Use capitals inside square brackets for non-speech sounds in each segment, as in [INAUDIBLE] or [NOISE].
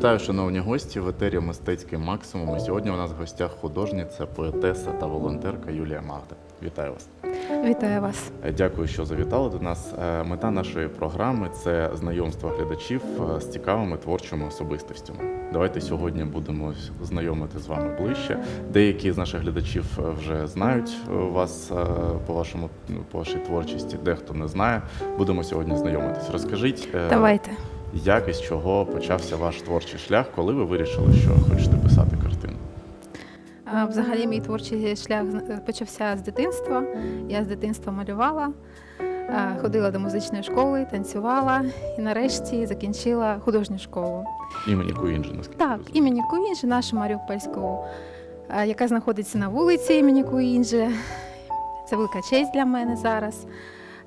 Вітаю, шановні гості в етері Мистецький максимум. І сьогодні у нас в гостях художниця, поетеса та волонтерка Юлія Магда. Вітаю вас. Вітаю вас. Е, Дякую, що завітали до нас. Е, Мета нашої програми це знайомство глядачів е, з цікавими творчими особистостями. Давайте сьогодні будемо знайомити з вами ближче. Деякі з наших глядачів вже знають вас по вашому ну, по вашій творчості, дехто не знає. Будемо сьогодні знайомитись. Розкажіть, Давайте. Як і з чого почався ваш творчий шлях, коли ви вирішили, що хочете писати картину? Взагалі, мій творчий шлях почався з дитинства. Я з дитинства малювала, ходила до музичної школи, танцювала і нарешті закінчила художню школу. Імені Куінджі, наскільки Так, імені Куінджі, нашу Маріупольську, яка знаходиться на вулиці імені Куінджі. Це велика честь для мене зараз,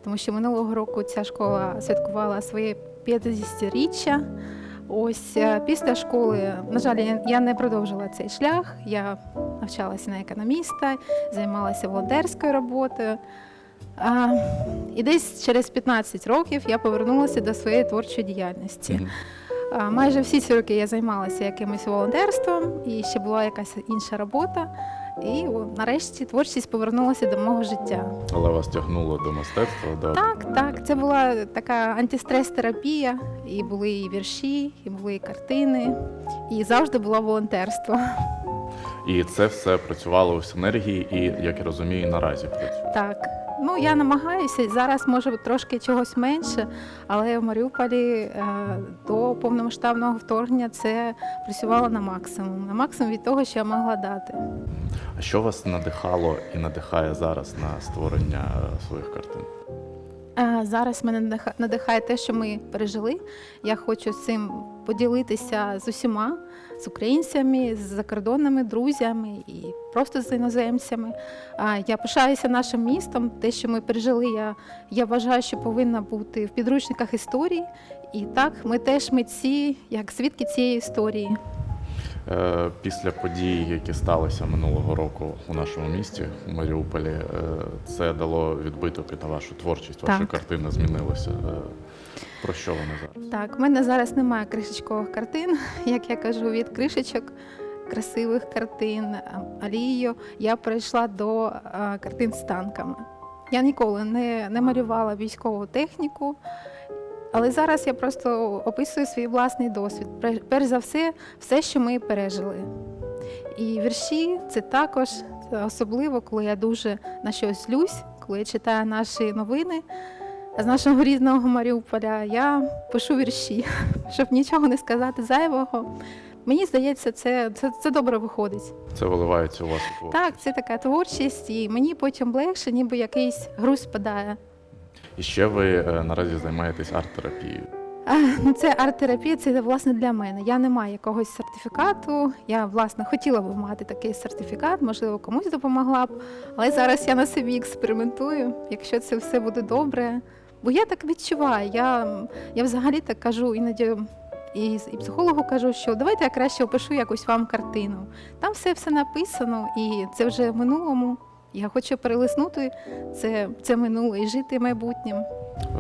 тому що минулого року ця школа святкувала своє 50-річчя. Ось е, після школи, на жаль, я- я не продовжила цей шлях. Я навчалася на економіста, займалася волонтерською роботою. А, і десь через 15 років я повернулася до своєї творчої діяльності. А, Майже всі ці роки я займалася якимось волонтерством, і ще була якась інша робота. І о, нарешті творчість повернулася до мого життя. Але вас тягнуло до мистецтва, до Так, так, це була така антистрес-терапія, і були і вірші, і були і картини, і завжди було волонтерство. І це все працювало у синергії, і як я розумію, і наразі працює. Так. Ну, я намагаюся зараз, може, трошки чогось менше, але в Маріуполі е, до повномасштабного вторгнення це працювало на максимум. На максимум від того, що я могла дати. А що вас надихало і надихає зараз на створення е, своїх картин? Е, Зараз мене надиха- надихає те, що ми пережили. Я хочу з цим поділитися з усіма, з українцями, з закордонними друзями і просто з іноземцями. Я пишаюся нашим містом. Те, що ми пережили, я, я вважаю, що повинна бути в підручниках історії. І так, ми теж митці, як свідки цієї історії. Е, Після подій, які сталися минулого року у нашому місті, у Маріуполі, е, це дало відбиток і на вашу творчість. Ваші Так. картини змінилися. Про що вони зараз? Так, в мене зараз немає кришечкових картин, [LAUGHS] як я кажу, від кришечок красивих картин, алію. Я перейшла до картин з танками. Я ніколи не, не малювала військову техніку, але зараз я просто описую свій власний досвід. Перш за все, все, що ми пережили. І вірші це також особливо, коли я дуже на щось злюсь, коли я читаю наші новини з нашого рідного Маріуполя, я пишу вірші, [LAUGHS] щоб нічого не сказати зайвого. Мені здається, це, це, це добре виходить. Це виливається у вас у творчість? Так, це така творчість, і мені потім легше, ніби якийсь груз спадає. І ще ви е, наразі займаєтесь арт-терапією. Ну, це арт-терапія, це власне для мене. Я не маю якогось сертифікату. Я власне хотіла б мати такий сертифікат, можливо, комусь допомогла б. Але зараз я на собі експериментую, якщо це все буде добре. Бо я так відчуваю. Я, я взагалі так кажу іноді. І, і психологу кажу, що давайте я краще опишу якусь вам картину. Там все все написано, і це вже в минулому. Я хочу перелиснути це, це минуле і жити майбутнім.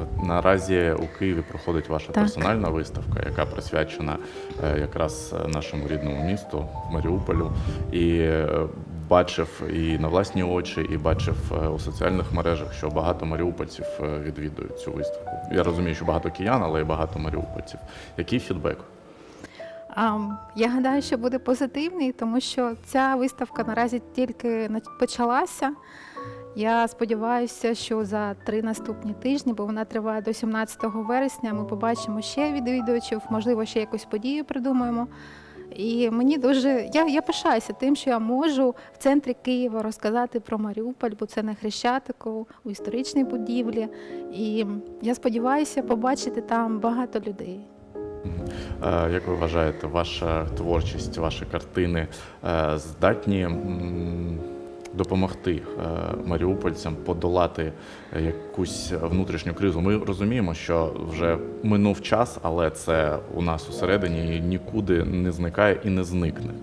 От Наразі у Києві проходить ваша Так. персональна виставка, яка присвячена е, якраз е, нашому рідному місту Маріуполю. І е, бачив і на власні очі, і бачив е, у соціальних мережах, що багато маріупольців е, відвідують цю виставку. Я розумію, що багато киян, але й багато маріупольців. Який фідбек? Я гадаю, що буде позитивний, тому що ця виставка наразі тільки почалася. Я сподіваюся, що за три наступні тижні, бо вона триває до 17 вересня, ми побачимо ще відвідувачів, можливо, ще якусь подію придумаємо. І мені дуже я, я пишаюся тим, що я можу в центрі Києва розказати про Маріуполь, бо це на Хрещатику, у історичній будівлі. І я сподіваюся побачити там багато людей. Е, Як ви вважаєте, ваша творчість, ваші картини е, здатні допомогти е, маріупольцям подолати якусь внутрішню кризу? Ми розуміємо, що вже минув час, але це у нас усередині нікуди не зникає і не зникне.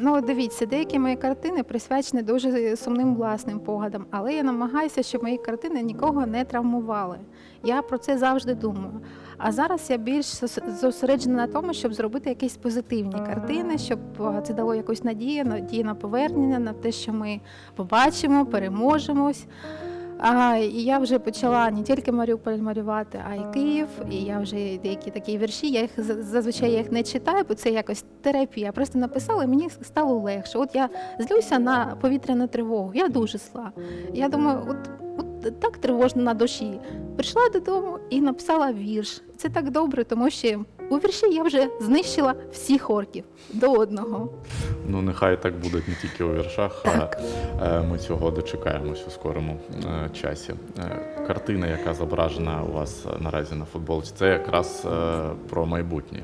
Ну, дивіться, деякі мої картини присвячені дуже сумним власним погадам, але я намагаюся, щоб мої картини нікого не травмували. Я про це завжди думаю. А зараз я більш зосереджена на тому, щоб зробити якісь позитивні картини, щоб це дало якусь надію, надію на повернення, на те, що ми побачимо, переможемось. А, і я вже почала не тільки Маріуполь малювати, а й Київ. І я вже деякі такі вірші. Я їх за- зазвичай я їх не читаю, бо це якось терапія. Просто написала, і мені стало легше. От я злюся на повітряну тривогу. Я дуже зла. Я думаю, от, от так тривожно на душі. Прийшла додому і написала вірш. Це так добре, тому що у вірші я вже знищила всіх орків до одного. Ну, нехай так буде не тільки у віршах, Так. а е, ми цього дочекаємось у скорому е, часі. Е, Картина, яка зображена у вас наразі на футболці, це якраз про майбутнє.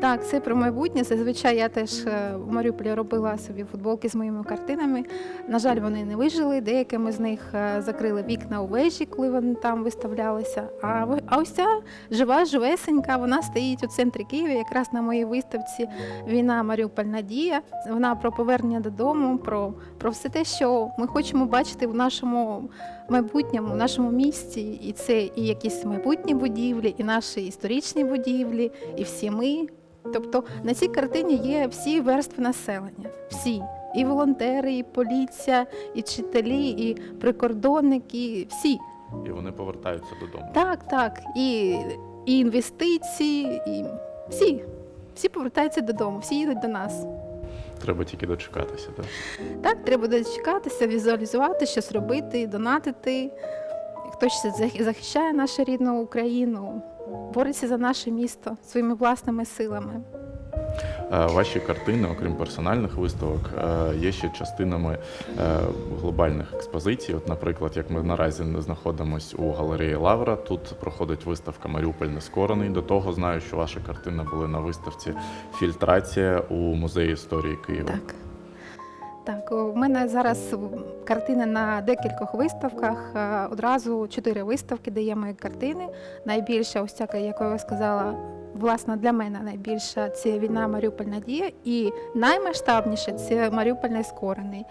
так. Це про майбутнє. Зазвичай я теж в Маріуполі робила собі футболки з моїми картинами. На жаль, вони не вижили. Деякими з них закрили вікна у вежі, коли вони там виставлялися. А ви- а ось ця жива, живесенька, вона стоїть у центрі Києва, якраз на моїй виставці Війна Маріуполь Надія. Вона про повернення додому, про, про все те, що ми хочемо бачити в нашому майбутньому, в нашому місті. І це і якісь майбутні будівлі, і наші історичні будівлі, і всі ми. Тобто на цій картині є всі верстви населення, всі. І волонтери, і поліція, і вчителі, і прикордонники, всі. І вони повертаються додому. Так, так. І, і інвестиції, і всі. Всі повертаються додому, всі їдуть до нас. Треба тільки дочекатися. Так? Так, треба дочекатися, візуалізувати, щось робити, донатити. Хтось захищає нашу рідну Україну, бореться за наше місто своїми власними силами. Е, Ваші картини, окрім персональних виставок, е, є ще частинами е, глобальних експозицій. От, наприклад, як ми наразі знаходимося у галереї Лавра, тут проходить виставка Маріуполь нескорений. До того знаю, що ваші картини були на виставці Фільтрація у музеї історії Києва. Так. Так, у мене зараз картини на декількох виставках. Одразу чотири виставки, де мої картини. Найбільша, ось ця, яку я сказала, власне, для мене найбільша це війна Маріуполь Надія. І наймасштабніше це Маріуполь Нескорений.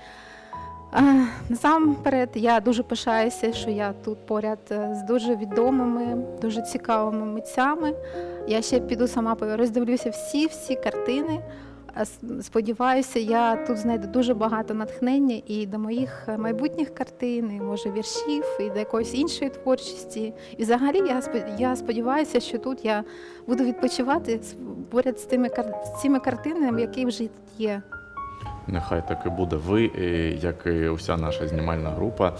Насамперед, я дуже пишаюся, що я тут поряд е, з дуже відомими, дуже цікавими митцями. Я ще піду сама роздивлюся всі-всі картини. Сподіваюся, я тут знайду дуже багато натхнення і до моїх е, майбутніх картин, і, може віршів, і до якоїсь іншої творчості. І взагалі я спо- я сподіваюся, що тут я буду відпочивати поряд з тими з цими картинами, які вже є. Нехай так і буде. Ви, як і уся наша знімальна група,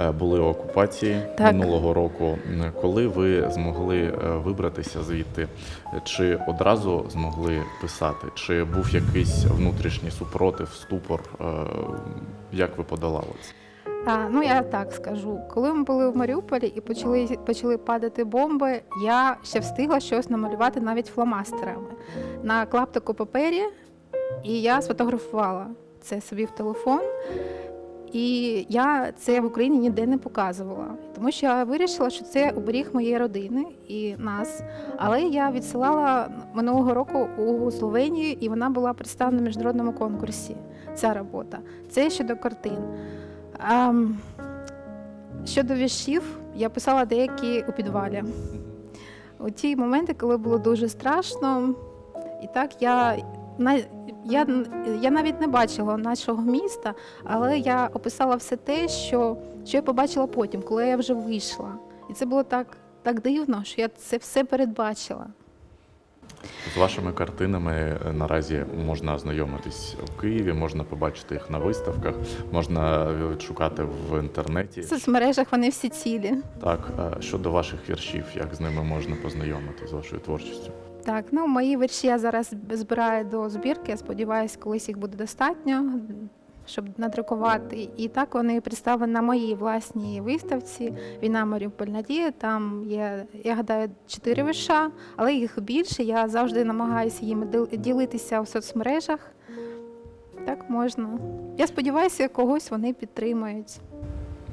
е, були в окупації Так. минулого року. Коли ви змогли е, вибратися звідти, чи одразу змогли писати, чи був якийсь внутрішній супротив, ступор? Е, Як ви подолали це? А, ну я так скажу. Коли ми були в Маріуполі і почали, почали падати бомби, я ще встигла щось намалювати навіть фломастерами на клаптику папері, і я сфотографувала це собі в телефон. І я це в Україні ніде не показувала, тому що я вирішила, що це оберіг моєї родини і нас. Але я відсилала минулого року у Словенію, і вона була представлена в міжнародному конкурсі. Ця робота. Це щодо картин. А, щодо віршів, я писала деякі у підвалі. У ті моменти, коли було дуже страшно, і так я, я, я навіть не бачила нашого міста, але я описала все те, що, що я побачила потім, коли я вже вийшла. І це було так, так дивно, що я це все передбачила. З вашими картинами е, наразі можна ознайомитись у Києві, можна побачити їх на виставках, можна е, шукати в інтернеті. В соцмережах вони всі цілі. Так, щодо ваших віршів, як з ними можна познайомити з вашою творчістю? Так, ну мої вірші я зараз збираю до збірки. Я сподіваюся, колись їх буде достатньо, щоб надрукувати. І так вони представлені на моїй власній виставці Війна Маріуполь Надія. Там є, я гадаю, чотири вірша, але їх більше. Я завжди намагаюся їм ділитися в соцмережах. Так можна. Я сподіваюся, когось вони підтримають.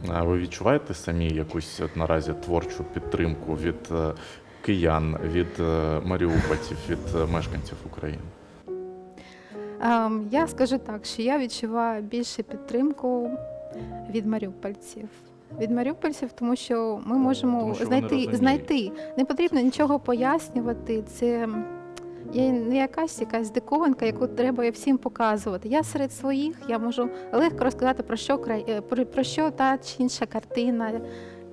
А ви відчуваєте самі якусь от наразі творчу підтримку від е, киян, від е, маріупольців, від е, мешканців України? Ем, Я скажу так, що я відчуваю більше підтримку від маріупольців. Від маріупольців, тому що ми можемо Тому що знайти, знайти. Не потрібно нічого пояснювати. Це є не якась якась диковинка, яку треба всім показувати. Я серед своїх я можу легко розказати про що е, про, про що та чи інша картина,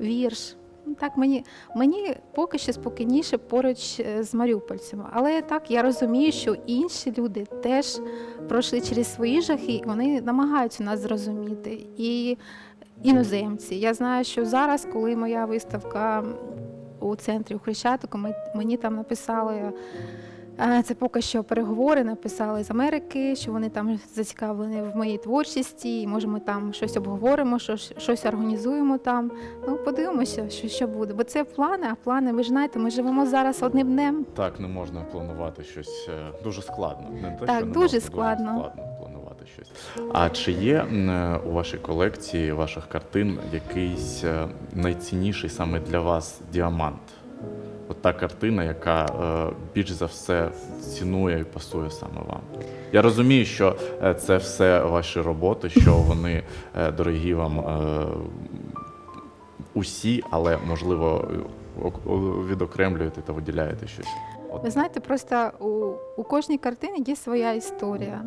вірш. Так, мені, мені поки що спокійніше поруч е, з маріупольцями. Але так я розумію, що інші люди теж пройшли через свої жахи, і вони намагаються нас зрозуміти. І іноземці. Я знаю, що зараз, коли моя виставка у центрі у Хрещатику, ми, мені там написали. е, Це поки що переговори написали з Америки, що вони там зацікавлені в моїй творчості, і може ми там щось обговоримо, щось, щось організуємо там. Ну, подивимося, що, що буде. Бо це плани, а плани, ви ж знаєте, ми живемо зараз одним днем. Так, не можна планувати щось е, дуже складно. Не те, Так, що не дуже можна, складно. дуже складно планувати щось. А чи є е, у вашій колекції ваших картин якийсь е, найцінніший саме для вас діамант? От та картина, яка е, більш за все цінує і пасує саме вам. Я розумію, що це все ваші роботи, що вони дорогі вам усі, але можливо ок- відокремлюєте та виділяєте щось. Ви знаєте, просто у, у кожній картині є своя історія.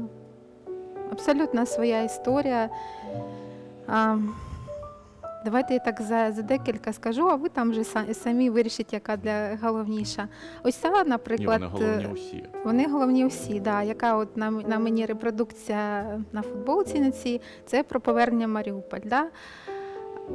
Абсолютно своя історія. Давайте я так за, за декілька скажу, а ви там вже самі вирішите, яка для головніша. Ось ця, Ні, наприклад, вони головні усі. вони головні всі, да, яка от на, на мені репродукція на футболці на цій, це про повернення Маріуполь. Да?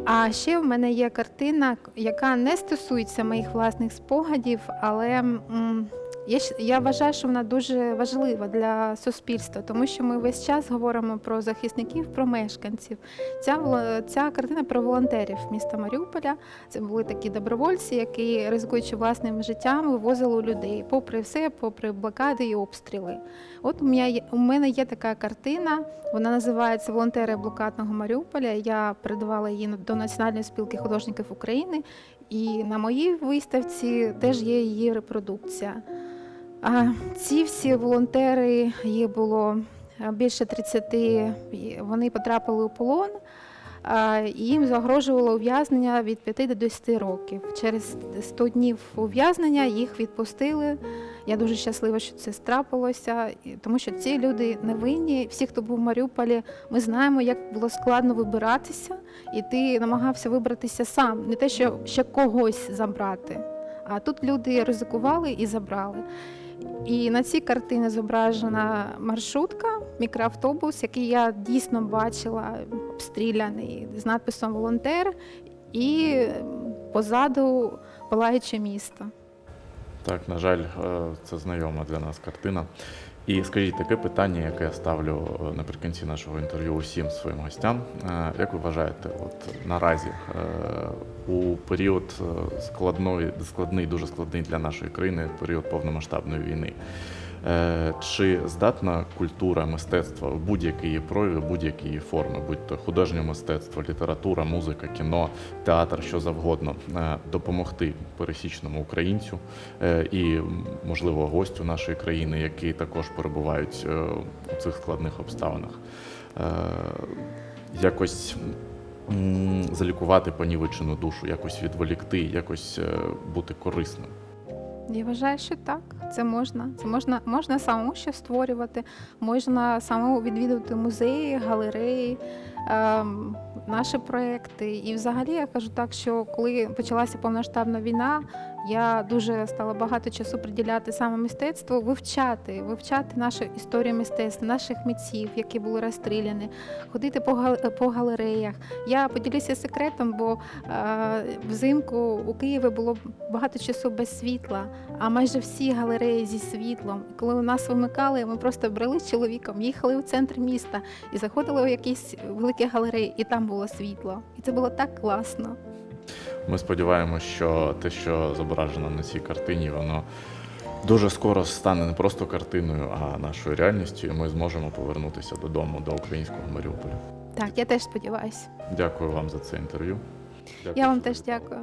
А ще в мене є картина, яка не стосується моїх власних спогадів, але м, я, я вважаю, що вона дуже важлива для суспільства, тому що ми весь час говоримо про захисників, про мешканців. Ця, ця картина про волонтерів міста Маріуполя. Це були такі добровольці, які, ризикуючи власним життям, вивозили людей, попри все, попри блокади і обстріли. От у мене є, у мене є така картина, вона називається Волонтери блокадного Маріуполя. Я передавала її до Національної спілки художників України, і на моїй виставці теж є її репродукція. Ці всі волонтери, їх було е, більше 30, вони потрапили у полон. Їм загрожувало ув'язнення від 5 до 10 років. Через 100 днів ув'язнення їх відпустили. Я дуже щаслива, що це страпилося, тому що ці люди невинні. Всі, хто був в Маріуполі, ми знаємо, як було складно вибиратися, і ти намагався вибратися сам, не те, що ще когось забрати. А тут люди ризикували і забрали. І на цій картині зображена маршрутка, мікроавтобус, який я дійсно бачила, обстріляний з надписом Волонтер, і позаду палаюче місто. Так, на жаль, е, це знайома для нас картина. І скажіть таке питання, яке я ставлю е, наприкінці нашого інтерв'ю усім своїм гостям. Е, Як ви вважаєте, от наразі е, у період складної, складний, дуже складний для нашої країни період повномасштабної війни? Е, Чи здатна культура, мистецтво в будь-які її прояви, будь-які її форми, будь то художнє мистецтво, література, музика, кіно, театр, що завгодно, е, допомогти пересічному українцю е, і, можливо, гостю нашої країни, які також перебувають у цих складних обставинах, якось залікувати понівечену душу, якось відволікти, якось бути корисним. Я вважаю, що так. Це можна. Це можна, можна самому ще створювати, можна самому відвідувати музеї, галереї, е, наші проекти. І взагалі я кажу так, що коли почалася повноштабна війна, я дуже стала багато часу приділяти саме мистецтву, вивчати, вивчати нашу історію мистецтва, наших митців, які були розстріляні, ходити по, гал- по галереях. Я поділюся секретом, бо е, взимку у Києві було багато часу без світла, а майже всі галереї зі світлом. І коли нас вимикали, ми просто брали з чоловіком, їхали у центр міста і заходили в якісь великі галереї, і там було світло. І це було так класно. Ми сподіваємося, що те, що зображено на цій картині, воно дуже скоро стане не просто картиною, а нашою реальністю, і ми зможемо повернутися додому до українського Маріуполя. Так, я теж сподіваюся. Дякую вам за це інтерв'ю. Я вам теж дякую.